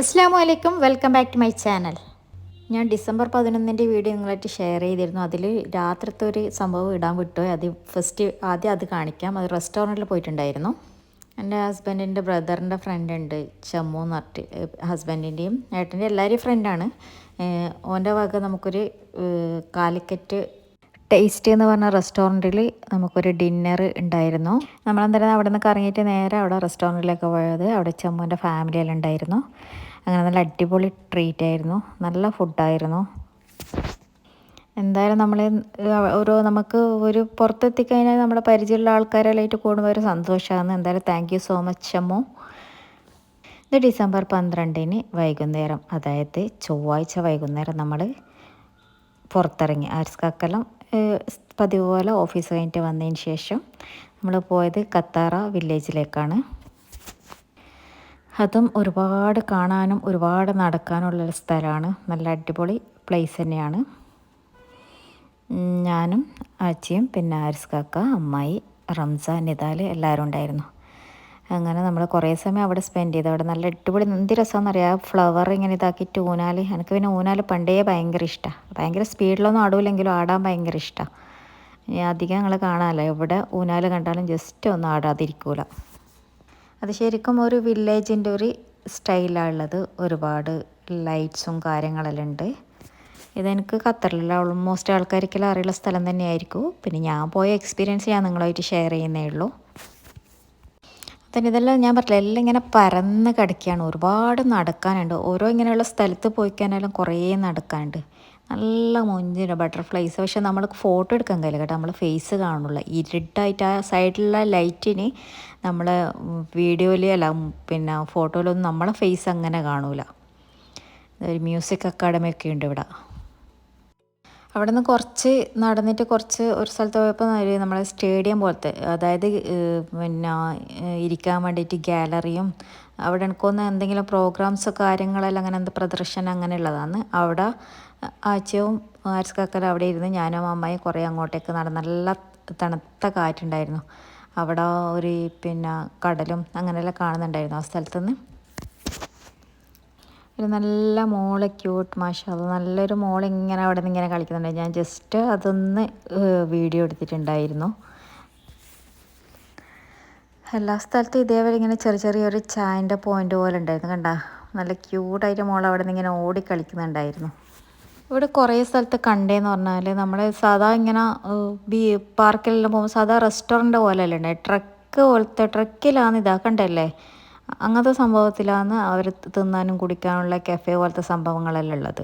അസ്സാം വലൈക്കും welcome back to my channel. ഞാൻ ഡിസംബർ പതിനൊന്നിന്റെ വീഡിയോ നിങ്ങളായിട്ട് ഷെയർ ചെയ്തിരുന്നു. അതിൽ രാത്രിത്തെ ഒരു സംഭവം ഇടാൻ വിട്ടു. അത് ഫസ്റ്റ് ആദ്യം അത് കാണിക്കാം. അത് റെസ്റ്റോറന്റിൽ പോയിട്ടുണ്ടായിരുന്നു. എന്റെ ഹസ്ബൻഡിന്റെ ബ്രദറിന്റെ ഫ്രണ്ട് ഉണ്ട്. ചമ്മു എന്ന് പറഞ്ഞിട്ട് ഹസ്ബൻഡിന്റെയും ഏട്ടന്റെ എല്ലാവരെയും ഫ്രണ്ടാണ് ഓന്റെ വക നമുക്കൊരു കാലിക്കറ്റ് ടേസ്റ്റ് എന്ന് പറഞ്ഞ റെസ്റ്റോറന്റിൽ നമുക്കൊരു ഡിന്നർ ഉണ്ടായിരുന്നു. നമ്മളെന്തായാലും അവിടെ നിന്ന് കറങ്ങിയിട്ട് നേരെ അവിടെ റെസ്റ്റോറന്റിലേക്ക് പോയത്. അവിടെ ചമ്മുന്റെ ഫാമിലിയെല്ലാം ഉണ്ടായിരുന്നു. അങ്ങനെ നല്ല അടിപൊളി ട്രീറ്റ് ആയിരുന്നു. നല്ല ഫുഡായിരുന്നു എന്തായാലും നമ്മൾ ഓരോ നമുക്ക് ഒരു പുറത്തെത്തിക്കഴിഞ്ഞാൽ നമ്മുടെ പരിചയമുള്ള ആൾക്കാരെല്ലായിട്ട് കൂടുമ്പോൾ ഒരു സന്തോഷമാണ്. എന്തായാലും thank you so much Ammu. ഇത് ഡിസംബർ പന്ത്രണ്ടിന് വൈകുന്നേരം അതായത് ചൊവ്വാഴ്ച വൈകുന്നേരം നമ്മൾ പുറത്തിറങ്ങി. ആർസ്കാക്കെല്ലാം പതിവ് പോലെ ഓഫീസ് കഴിഞ്ഞിട്ട് വന്നതിന് ശേഷം നമ്മൾ പോയത് കത്താറ വില്ലേജിലേക്കാണ് അതും ഒരുപാട് കാണാനും ഒരുപാട് നടക്കാനുള്ളൊരു സ്ഥലമാണ്. നല്ല അടിപൊളി പ്ലേസ് തന്നെയാണ്. ഞാനും ആച്ചിയും പിന്നെ ആരിസ് കാക്ക അമ്മായി റംസാൻ നിതാൽ എല്ലാവരും ഉണ്ടായിരുന്നു. അങ്ങനെ നമ്മൾ കുറേ സമയം അവിടെ സ്പെൻഡ് ചെയ്തു. അവിടെ നല്ല അടിപൊളി എന്ത് രസമെന്നറിയാം ഫ്ലവർ ഇങ്ങനെ ഇതാക്കിയിട്ട് ഊനാൽ എനിക്ക് പിന്നെ ഊനാൽ പണ്ടേ ഭയങ്കര ഇഷ്ടമാണ് ഭയങ്കര സ്പീഡിലൊന്നും ആടൂലെങ്കിലും ആടാൻ ഭയങ്കര ഇഷ്ടമാണ് അധികം ഞങ്ങൾ കാണാമല്ലോ എവിടെ ഊനാൽ കണ്ടാലും ജസ്റ്റ് ഒന്നും ആടാതിരിക്കൂല. അത് ശരിക്കും ഒരു വില്ലേജിന്റെ ഒരു സ്റ്റൈലാണുള്ളത് ഒരുപാട് ലൈറ്റ്സും കാര്യങ്ങളെല്ലാം ഉണ്ട്. ഇതെനിക്ക് ഖത്തറിലുള്ള ഓൾമോസ്റ്റ് ആൾക്കാർക്കെല്ലാം അറിയുള്ള സ്ഥലം തന്നെയായിരിക്കും. പിന്നെ ഞാൻ പോയ എക്സ്പീരിയൻസ് ഞാൻ നിങ്ങളുമായിട്ട് ഷെയർ ചെയ്യുന്നേ ഉള്ളൂ. തന്നെ ഇതെല്ലാം ഞാൻ പറഞ്ഞില്ല എല്ലാം ഇങ്ങനെ പരന്ന് കിടക്കുകയാണ്. ഒരുപാട് നടക്കാനുണ്ട്. ഓരോ ഇങ്ങനെയുള്ള സ്ഥലത്ത് പോയി കഴിഞ്ഞാലും കുറേ നടക്കാനുണ്ട്. നല്ല മുഞ്ചിന് ബട്ടർഫ്ലൈസ് പക്ഷെ നമ്മൾ ഫോട്ടോ എടുക്കാൻ കഴിയില്ല കേട്ടോ. നമ്മൾ ഫേസ് കാണുള്ളൂ ഇരുട്ടായിട്ട് ആ സൈഡിലുള്ള ലൈറ്റിന് നമ്മൾ വീഡിയോയിൽ അല്ല പിന്നെ ഫോട്ടോയിലൊന്നും നമ്മളെ ഫേസ് അങ്ങനെ കാണൂല. ഒരു മ്യൂസിക് അക്കാഡമി ഒക്കെ ഉണ്ട് ഇവിടെ. അവിടെ നിന്ന് കുറച്ച് നടന്നിട്ട് കുറച്ച് ഒരു സ്ഥലത്ത് പോയപ്പോൾ ഒരു നമ്മളെ സ്റ്റേഡിയം പോലത്തെ അതായത് പിന്നെ ഇരിക്കാൻ വേണ്ടിയിട്ട് ഗാലറിയും അവിടെ എനിക്കൊന്ന് എന്തെങ്കിലും പ്രോഗ്രാംസ് കാര്യങ്ങളെല്ലാം അങ്ങനെ എന്ത് പ്രദർശനം അങ്ങനെയുള്ളതാണ്. അവിടെ ആഴ്ചയും ആഴ്ചക്കാക്കലും അവിടെ ഇരുന്ന് ഞാനും അമ്മയും കുറേ അങ്ങോട്ടേക്ക് നടന്ന് നല്ല തണുത്ത കാറ്റുണ്ടായിരുന്നു. അവിടെ ഒരു പിന്നെ കടലും അങ്ങനെയെല്ലാം കാണുന്നുണ്ടായിരുന്നു ആ സ്ഥലത്തുനിന്ന്. ഒരു നല്ല മോളെ ക്യൂട്ട് മാഷ അത് നല്ലൊരു മോൾ ഇങ്ങനെ അവിടെ നിന്ന് ഇങ്ങനെ കളിക്കുന്നുണ്ട്. ഞാൻ ജസ്റ്റ് അതൊന്ന് വീഡിയോ എടുത്തിട്ടുണ്ടായിരുന്നു. എല്ലാ സ്ഥലത്തും ഇതേപോലെ ഇങ്ങനെ ചെറിയ ചെറിയൊരു ചായന്റെ പോയിന്റ് പോലെ ഉണ്ടായിരുന്നു കണ്ട. നല്ല ക്യൂട്ടായിട്ട് മോൾ അവിടെ നിന്ന് ഇങ്ങനെ ഓടി കളിക്കുന്നുണ്ടായിരുന്നു. ഇവിടെ കുറേ സ്ഥലത്ത് കണ്ടേന്ന് പറഞ്ഞാൽ നമ്മൾ സാധാ ഇങ്ങനെ ബീ പാർക്കിലെല്ലാം പോകുമ്പോൾ സാധാ റെസ്റ്റോറന്റ് പോലെയല്ലേ ഉണ്ടായി ട്രക്ക് പോലത്തെ ട്രക്കിലാണ് ഇതാക്കണ്ടല്ലേ അങ്ങനത്തെ സംഭവത്തിലാണ് അവർ തിന്നാനും കുടിക്കാനുള്ള കഫേ പോലത്തെ സംഭവങ്ങളെല്ലാം ഉള്ളത്.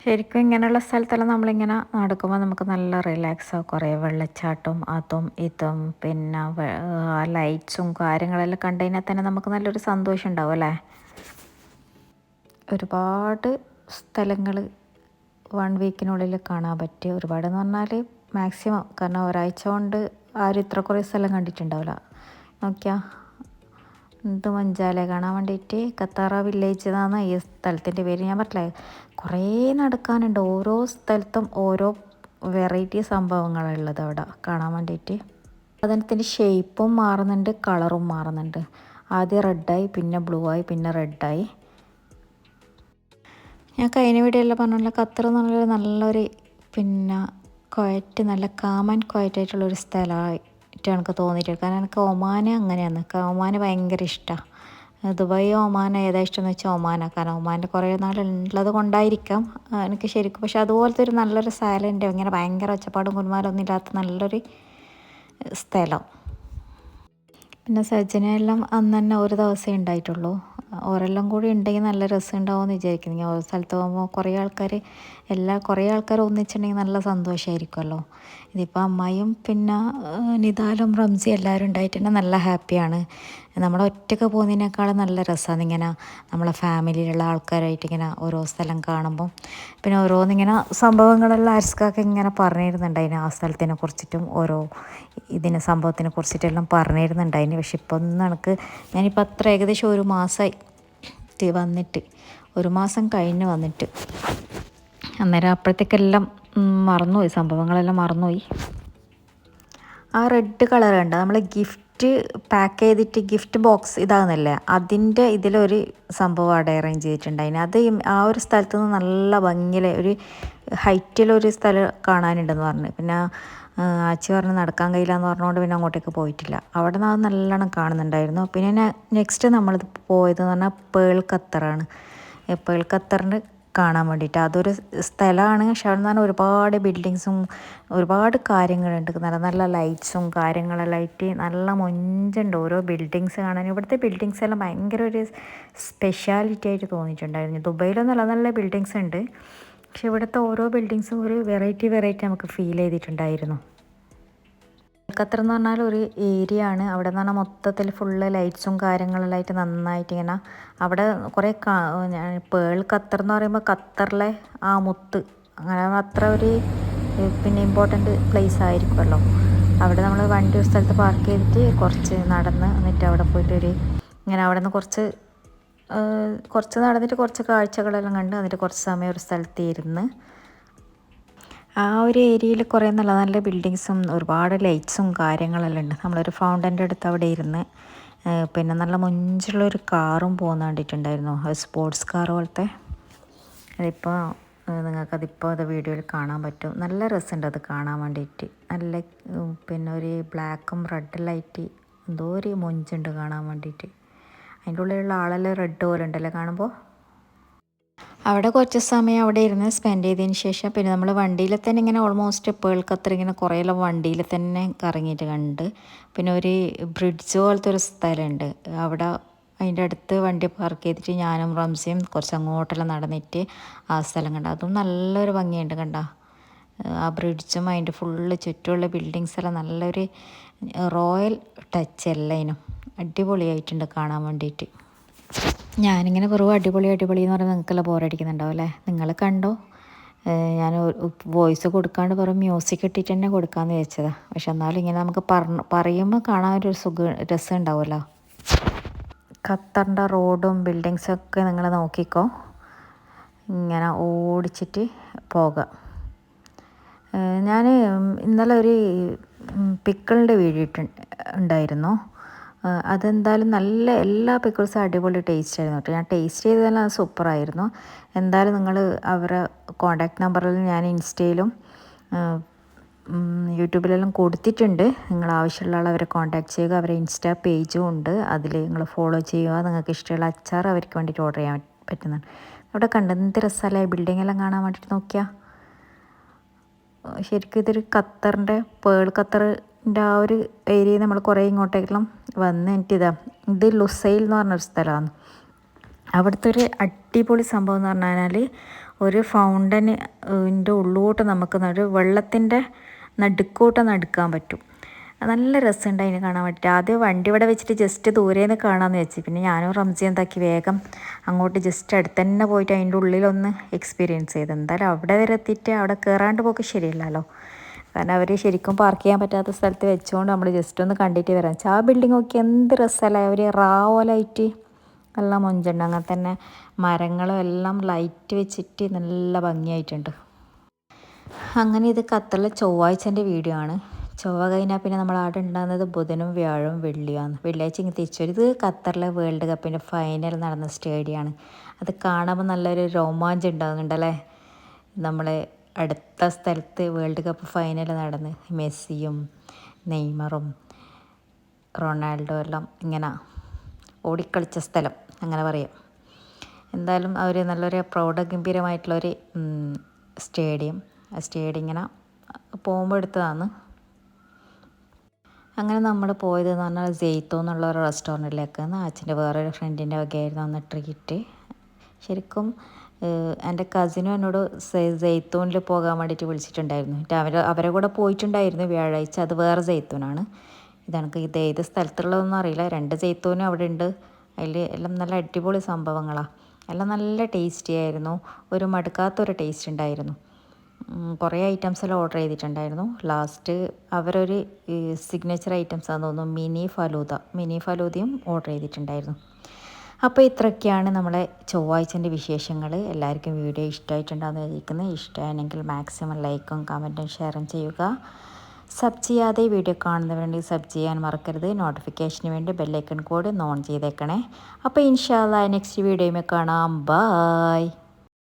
ശരിക്കും ഇങ്ങനെയുള്ള സ്ഥലത്തെല്ലാം നമ്മളിങ്ങനെ നടക്കുമ്പോൾ നമുക്ക് നല്ല റിലാക്സ് ആവും. കുറേ വെള്ളച്ചാട്ടം അതും ഇതും പിന്നെ ആ ലൈറ്റ്സും കാര്യങ്ങളെല്ലാം കണ്ടു കഴിഞ്ഞാൽ തന്നെ നമുക്ക് നല്ലൊരു സന്തോഷം ഉണ്ടാവും അല്ലേ? ഒരുപാട് സ്ഥലങ്ങൾ വൺ വീക്കിനുള്ളിൽ കാണാൻ പറ്റിയ ഒരുപാടെന്ന് പറഞ്ഞാൽ മാക്സിമം. കാരണം ഒരാഴ്ച കൊണ്ട് ആരും ഇത്ര കുറേ സ്ഥലം കണ്ടിട്ടുണ്ടാവില്ല. നോക്കിയാൽ എന്ത് മഞ്ചാലെ കാണാൻ വേണ്ടിയിട്ട് കത്താറ വില്ലേജ് എന്നാണ് ഈ സ്ഥലത്തിന്റെ പേര്. ഞാൻ പറഞ്ഞില്ലേ കുറേ നടക്കാനുണ്ട്. ഓരോ സ്ഥലത്തും ഓരോ വെറൈറ്റി സംഭവങ്ങളുള്ളത് അവിടെ കാണാൻ വേണ്ടിയിട്ട് അതിനത്തിന്റെ ഷേപ്പും മാറുന്നുണ്ട് കളറും മാറുന്നുണ്ട്. ആദ്യം റെഡായി പിന്നെ ബ്ലൂ ആയി പിന്നെ റെഡായി ഞാൻ കഴിഞ്ഞ വീഡിയോയിൽ പറഞ്ഞ ഖത്തർ എന്ന് പറഞ്ഞൊരു നല്ലൊരു പിന്നെ ക്വയറ്റ് നല്ല കാമൻ ക്വയറ്റ് ആയിട്ടുള്ളൊരു സ്ഥലമായിട്ട് എനിക്ക് തോന്നിയിട്ടുണ്ട്. കാരണം എനിക്ക് ഒമാന അങ്ങനെയാണ്. ഒമാന ഭയങ്കര ഇഷ്ടമാണ് ദുബായ് ഒമാൻ ഏതാ ഇഷ്ടം എന്ന് വെച്ചാൽ ഒമാനാണ് കാരണം ഒമാന്റെ കുറേ നാളുള്ളത് കൊണ്ടായിരിക്കാം. എനിക്ക് ശരിക്കും പക്ഷേ അതുപോലത്തെ ഒരു നല്ലൊരു സൈലന്റ് ഇങ്ങനെ ഭയങ്കര ഒച്ചപ്പാടും കുലുമാലൊന്നും ഇല്ലാത്ത നല്ലൊരു സ്ഥലം. പിന്നെ സജ്ജനെല്ലാം അന്ന് തന്നെ ഒരു ദിവസമേ ഉണ്ടായിട്ടുള്ളൂ. ഓരെല്ലാം കൂടി ഉണ്ടെങ്കിൽ നല്ല രസം ഉണ്ടാവുമെന്ന് വിചാരിക്കുന്നു. ഞാൻ ഓരോ സ്ഥലത്ത് പോകുമ്പോൾ കുറേ ആൾക്കാർ എല്ലാ കുറേ ആൾക്കാർ ഒന്നിച്ചിട്ടുണ്ടെങ്കിൽ നല്ല സന്തോഷമായിരിക്കുമല്ലോ ഇതിപ്പോൾ അമ്മായിയും പിന്നെ നിതാലും റംസി എല്ലാവരും ഉണ്ടായിട്ടുണ്ടെങ്കിൽ നല്ല ഹാപ്പിയാണ്. നമ്മൾ ഒറ്റയ്ക്ക് പോകുന്നതിനേക്കാളും നല്ല രസമാണ് ഇങ്ങനെ നമ്മളെ ഫാമിലിയിലുള്ള ആൾക്കാരായിട്ട് ഇങ്ങനെ ഓരോ സ്ഥലം കാണുമ്പം. പിന്നെ ഓരോന്നിങ്ങനെ സംഭവങ്ങളെല്ലാം അരിസ്കൊക്കെ ഇങ്ങനെ പറഞ്ഞിരുന്നുണ്ടായിന് ആ സ്ഥലത്തിനെ കുറിച്ചിട്ടും ഓരോ ഇതിനെ സംഭവത്തിനെ കുറിച്ചിട്ടെല്ലാം പറഞ്ഞിരുന്നുണ്ടായിന്. പക്ഷെ ഇപ്പം ഒന്നും എനിക്ക് ഞാനിപ്പോൾ അത്ര ഏകദേശം ഒരു മാസമായി വന്നിട്ട്. ഒരു മാസം കഴിഞ്ഞ് വന്നിട്ട്. അന്നേരം അപ്പോഴത്തേക്കെല്ലാം മറന്നുപോയി. സംഭവങ്ങളെല്ലാം മറന്നുപോയി. ആ റെഡ് കളർ കണ്ട നമ്മൾ ഗിഫ്റ്റ് പാക്ക് ചെയ്തിട്ട് ഗിഫ്റ്റ് ബോക്സ് ഇതാകുന്നില്ലേ? അതിന്റെ ഇതിലൊരു സംഭവം അവിടെ അറേഞ്ച് ചെയ്തിട്ടുണ്ടായിന് അത് ആ ഒരു സ്ഥലത്ത് നിന്ന് നല്ല ഭംഗിയിൽ ഒരു ഹൈറ്റിലൊരു സ്ഥലം കാണാനുണ്ടെന്ന് പറഞ്ഞു. പിന്നെ ആച്ചി പറഞ്ഞ് നടക്കാൻ കഴിയില്ല എന്ന് പറഞ്ഞുകൊണ്ട് പിന്നെ അങ്ങോട്ടേക്ക് പോയിട്ടില്ല. അവിടെ നിന്ന് അത് നല്ലോണം കാണുന്നുണ്ടായിരുന്നു. പിന്നെ നെക്സ്റ്റ് നമ്മളിത് പോയത് എന്ന് പറഞ്ഞാൽ പേൾ ഖത്തറാണ്. പേൾ ഖത്തറിന് കാണാൻ വേണ്ടിയിട്ട്. അതൊരു സ്ഥലമാണ്. പക്ഷെ അവിടെ നിന്ന് ഒരുപാട് ബിൽഡിങ്സും ഒരുപാട് കാര്യങ്ങളുണ്ട്. നല്ല നല്ല ലൈറ്റ്സും കാര്യങ്ങളെല്ലാം ആയിട്ട് നല്ല മൊഞ്ചുണ്ട്. ഓരോ ബിൽഡിങ്സ് കാണാൻ. ഇവിടുത്തെ ബിൽഡിങ്സ് എല്ലാം ഭയങ്കര ഒരു സ്പെഷ്യാലിറ്റി ആയിട്ട് തോന്നിയിട്ടുണ്ടായിരുന്നു. ദുബൈയിലും നല്ല നല്ല ബിൽഡിങ്സ് ഉണ്ട്. പക്ഷെ ഇവിടുത്തെ ഓരോ ബിൽഡിങ്സും ഒരു വെറൈറ്റി വെറൈറ്റി നമുക്ക് ഫീൽ ചെയ്തിട്ടുണ്ടായിരുന്നു. ഖത്തർ എന്ന് പറഞ്ഞാൽ ഒരു ഏരിയ ആണ്. അവിടെ എന്ന് പറഞ്ഞാൽ മൊത്തത്തിൽ ഫുള്ള് ലൈറ്റ്സും കാര്യങ്ങളെല്ലാമായിട്ട് നന്നായിട്ട് ഇങ്ങനെ അവിടെ കുറേ പേൾ ഖത്തർ എന്ന് പറയുമ്പോൾ ഖത്തറിലെ ആ മുത്ത്. അങ്ങനെ അത്ര ഒരു പിന്നെ ഇമ്പോർട്ടന്റ് പ്ലേസ് ആയിരിക്കുമല്ലോ. അവിടെ നമ്മൾ വണ്ടി ഒരു സ്ഥലത്ത് പാർക്ക് ചെയ്തിട്ട് കുറച്ച് നടന്ന് എന്നിട്ട് അവിടെ പോയിട്ട് ഒരു ഇങ്ങനെ അവിടെ നിന്ന് കുറച്ച് കുറച്ച് നടന്നിട്ട് കുറച്ച് കാഴ്ചകളെല്ലാം കണ്ട് എന്നിട്ട് കുറച്ച് സമയം ഒരു സ്ഥലത്ത് ഇരുന്ന് ആ ഒരു ഏരിയയിൽ കുറേ നല്ല നല്ല ബിൽഡിങ്സും ഒരുപാട് ലൈറ്റ്സും കാര്യങ്ങളെല്ലാം ഉണ്ട്. നമ്മളൊരു ഫൗണ്ടന്റെ അടുത്ത് അവിടെ ഇരുന്ന് പിന്നെ നല്ല മുഞ്ചുള്ളൊരു കാറും പോകുന്ന കണ്ടിട്ടുണ്ടായിരുന്നു അത് സ്പോർട്സ് കാർ പോലത്തെ. അതിപ്പോൾ നിങ്ങൾക്കതിപ്പോൾ അത് വീഡിയോയിൽ കാണാൻ പറ്റും. നല്ല രസമുണ്ട് അത് കാണാൻ വേണ്ടിയിട്ട്. നല്ല പിന്നെ ഒരു ബ്ലാക്കും റെഡ് ലൈറ്റ് എന്തോ ഒരു മൊഞ്ചുണ്ട് കാണാൻ വേണ്ടിയിട്ട്. അതിന്റെ ഉള്ളിലുള്ള ആളെല്ലാം റെഡ് പോലെ ഉണ്ടല്ലേ കാണുമ്പോൾ? അവിടെ കുറച്ച് സമയം അവിടെ ഇരുന്ന് സ്പെൻഡ് ചെയ്തതിന് ശേഷം പിന്നെ നമ്മൾ വണ്ടിയിൽ തന്നെ ഇങ്ങനെ ഓൾമോസ്റ്റ് പേൾ ഖത്തർ ഇങ്ങനെ കുറേയെല്ലാം വണ്ടിയിൽ തന്നെ കറങ്ങിയിട്ട് കണ്ട് പിന്നെ ഒരു ബ്രിഡ്ജ് പോലത്തെ ഒരു സ്ഥലമുണ്ട് അവിടെ അതിന്റെ അടുത്ത് വണ്ടി പാർക്ക് ചെയ്തിട്ട് ഞാനും റംസിയും കുറച്ച് അങ്ങോട്ടെല്ലാം നടന്നിട്ട് ആ സ്ഥലം കണ്ട. അതും നല്ലൊരു ഭംഗിയുണ്ട് കണ്ട. ആ ബ്രിഡ്ജും അതിന്റെ ഫുള്ള് ചുറ്റുമുള്ള ബിൽഡിങ്സ് എല്ലാം നല്ലൊരു റോയൽ ടച്ച് എല്ലാതിനും അടിപൊളിയായിട്ടുണ്ട് കാണാൻ വേണ്ടിയിട്ട് ഞാനിങ്ങനെ വെറും അടിപൊളി അടിപൊളി എന്ന് പറഞ്ഞാൽ നിങ്ങൾക്കെല്ലാം ബോറടിക്കുന്നുണ്ടാവും അല്ലേ? നിങ്ങൾ കണ്ടോ? ഞാൻ വോയിസ് കൊടുക്കാണ്ട് വെറും മ്യൂസിക് ഇട്ടിട്ട് തന്നെ കൊടുക്കാമെന്ന് വിചാരിച്ചതാണ് പക്ഷെ എന്നാലും ഇങ്ങനെ നമുക്ക് പറഞ്ഞ് പറയുമ്പോൾ കാണാൻ ഒരു സുഖ രസം ഉണ്ടാവുമല്ലോ. ഖത്തറിന്റെ റോഡും ബിൽഡിങ്സും ഒക്കെ നിങ്ങൾ നോക്കിക്കോ. ഇങ്ങനെ ഓടിച്ചിട്ട് പോകാം. ഞാൻ ഇന്നലെ ഒരു പിക്കിളിന്റെ വീഡിയോ ഇട്ട് അതെന്തായാലും നല്ല എല്ലാ പിക്കിൾസും അടിപൊളി ടേസ്റ്റ് ആയിരുന്നു കേട്ടോ. ഞാൻ ടേസ്റ്റ് ചെയ്തതെല്ലാം സൂപ്പറായിരുന്നു. എന്തായാലും നിങ്ങൾ അവരെ കോണ്ടാക്ട് നമ്പറിൽ ഞാൻ ഇൻസ്റ്റയിലും യൂട്യൂബിലെല്ലാം കൊടുത്തിട്ടുണ്ട്. നിങ്ങൾ ആവശ്യമുള്ള അവരെ കോൺടാക്ട് ചെയ്യുക. അവരെ ഇൻസ്റ്റാ പേജും ഉണ്ട്. അതിൽ നിങ്ങൾ ഫോളോ ചെയ്യുക. നിങ്ങൾക്ക് ഇഷ്ടമുള്ള അച്ചാർ അവർക്ക് വേണ്ടിയിട്ട് ഓർഡർ ചെയ്യാൻ പറ്റുന്നതാണ്. അവിടെ കണ്ടെന്ത് രസമല്ലേ ബിൽഡിംഗ് എല്ലാം കാണാൻ വേണ്ടിയിട്ട് നോക്കിയാൽ ശരിക്കും ഇതൊരു ഖത്തറിന്റെ പേൾ ഖത്തറിന്റെ ആ ഒരു ഏരിയയിൽ നമ്മൾ കുറേ ഇങ്ങോട്ടേക്കെല്ലാം വന്ന് എനിക്കിതാ ഇത് ലുസൈൽ എന്ന് പറഞ്ഞൊരു സ്ഥലമാണ്. അവിടുത്തെ ഒരു അടിപൊളി സംഭവം എന്ന് പറഞ്ഞാൽ ഒരു ഫൗണ്ടനിന്റെ ഉള്ളോട്ട് നമുക്ക് ഒരു വെള്ളത്തിന്റെ നടുക്കോട്ട് നടുക്കാൻ പറ്റും. നല്ല രസമുണ്ട് അതിന് കാണാൻ പറ്റും ആദ്യം വണ്ടി ഇവിടെ വെച്ചിട്ട് ജസ്റ്റ് ദൂരെ നിന്ന് കാണാമെന്ന് വെച്ച് പിന്നെ ഞാനും റംസി എന്താക്കി വേഗം അങ്ങോട്ട് ജസ്റ്റ് അടുത്ത് തന്നെ പോയിട്ട് അതിന്റെ ഉള്ളിലൊന്ന് എക്സ്പീരിയൻസ് ചെയ്ത്. എന്തായാലും അവിടെ വരെ എത്തിയിട്ട് അവിടെ കയറാണ്ട് പോക്ക് ശരിയല്ലല്ലോ. കാരണം അവർ ശരിക്കും പാർക്ക് ചെയ്യാൻ പറ്റാത്ത സ്ഥലത്ത് വെച്ചുകൊണ്ട് നമ്മൾ ജസ്റ്റ് ഒന്ന് കണ്ടിട്ട് വരാം. ആ ബിൽഡിംഗ് ഒക്കെ എന്ത് രസമല്ലേ അവർ റാവോലായിട്ട് നല്ല മൊഞ്ചുണ്ട്. അങ്ങനെ തന്നെ മരങ്ങളും എല്ലാം ലൈറ്റ് വെച്ചിട്ട് നല്ല ഭംഗിയായിട്ടുണ്ട്. അങ്ങനെ ഇത് ഖത്തറിലെ ചൊവ്വാഴ്ചന്റെ വീഡിയോ ആണ്. ചൊവ്വ കഴിഞ്ഞാൽ പിന്നെ നമ്മൾ അവിടെ ഉണ്ടാകുന്നത് ബുധനും വ്യാഴവും വെള്ളിയാണ് വെള്ളിയാഴ്ച ഇങ്ങനെ തിരിച്ചു ഇത് ഖത്തറിലെ വേൾഡ് കപ്പിന്റെ ഫൈനൽ നടന്ന സ്റ്റേഡിയമാണ് അത് കാണുമ്പോൾ നല്ലൊരു രോമാഞ്ചം ഉണ്ടാകുന്നുണ്ടല്ലേ? നമ്മളെ അടുത്ത സ്ഥലത്ത് വേൾഡ് കപ്പ് ഫൈനൽ നടന്ന് മെസ്സിയും നെയ്മറും റൊണാൾഡോ എല്ലാം ഇങ്ങനെ ഓടിക്കളിച്ച സ്ഥലം അങ്ങനെ പറയാം. എന്തായാലും അവർ നല്ലൊരു പ്രൗഢഗംഭീരമായിട്ടുള്ളൊരു ഗംഭീരമായിട്ടുള്ളൊരു സ്റ്റേഡിയം. ആ സ്റ്റേഡിയം ഇങ്ങനെ പോകുമ്പോൾ എടുത്തതാണ്. അങ്ങനെ നമ്മൾ പോയത് എന്ന് പറഞ്ഞാൽ ജെയ്ത്തോ എന്നുള്ള ഒരു റെസ്റ്റോറന്റിലേക്ക് അച്ഛന്റെ വേറൊരു ഫ്രണ്ടിന്റെ വകയായിരുന്നു അന്ന് ട്രീറ്റ് ശരിക്കും എന്റെ കസിനും എന്നോട് ജെയ്ത്തൂനിൽ പോകാൻ വേണ്ടിയിട്ട് വിളിച്ചിട്ടുണ്ടായിരുന്നു. അവർ അവരെ കൂടെ പോയിട്ടുണ്ടായിരുന്നു വ്യാഴാഴ്ച. അത് വേറെ ജെയ്ത്തൂനാണ് ഇതെനിക്ക് ഇത് ഏത് സ്ഥലത്തുള്ളതൊന്നും അറിയില്ല. രണ്ട് ജെയ്ത്തൂനും അവിടെ ഉണ്ട്. അതിൽ എല്ലാം നല്ല അടിപൊളി സംഭവങ്ങളാണ് എല്ലാം നല്ല ടേസ്റ്റി ആയിരുന്നു. ഒരു മടുക്കാത്തൊരു ടേസ്റ്റ് ഉണ്ടായിരുന്നു. കുറേ ഐറ്റംസ് എല്ലാം ഓർഡർ ചെയ്തിട്ടുണ്ടായിരുന്നു. ലാസ്റ്റ് അവരൊരു സിഗ്നേച്ചർ ഐറ്റംസ് ആണെന്ന് തോന്നുന്നു. മിനി ഫലൂദ. മിനി ഫലൂദയും ഓർഡർ ചെയ്തിട്ടുണ്ടായിരുന്നു. അപ്പോൾ ഇത്രയൊക്കെയാണ് നമ്മളെ ചൊവ്വാഴ്ചന്റെ വിശേഷങ്ങൾ. എല്ലാവർക്കും വീഡിയോ ഇഷ്ടമായിട്ടുണ്ടാകുന്ന വിചാരിക്കുന്നത് ഇഷ്ടമാണെങ്കിൽ മാക്സിമം ലൈക്കും കമന്റും ഷെയറും ചെയ്യുക. സബ് ചെയ്യാതെ വീഡിയോ കാണുന്നവരുണ്ടെങ്കിൽ സബ് ചെയ്യാൻ മറക്കരുത്. നോട്ടിഫിക്കേഷന് വേണ്ടി ബെല്ലൈക്കൺ കോഡ് ഓൺ ചെയ്തേക്കണേ. അപ്പോൾ ഇൻഷാല്ല നെക്സ്റ്റ് വീഡിയോയിൽ കാണാം. ബായ്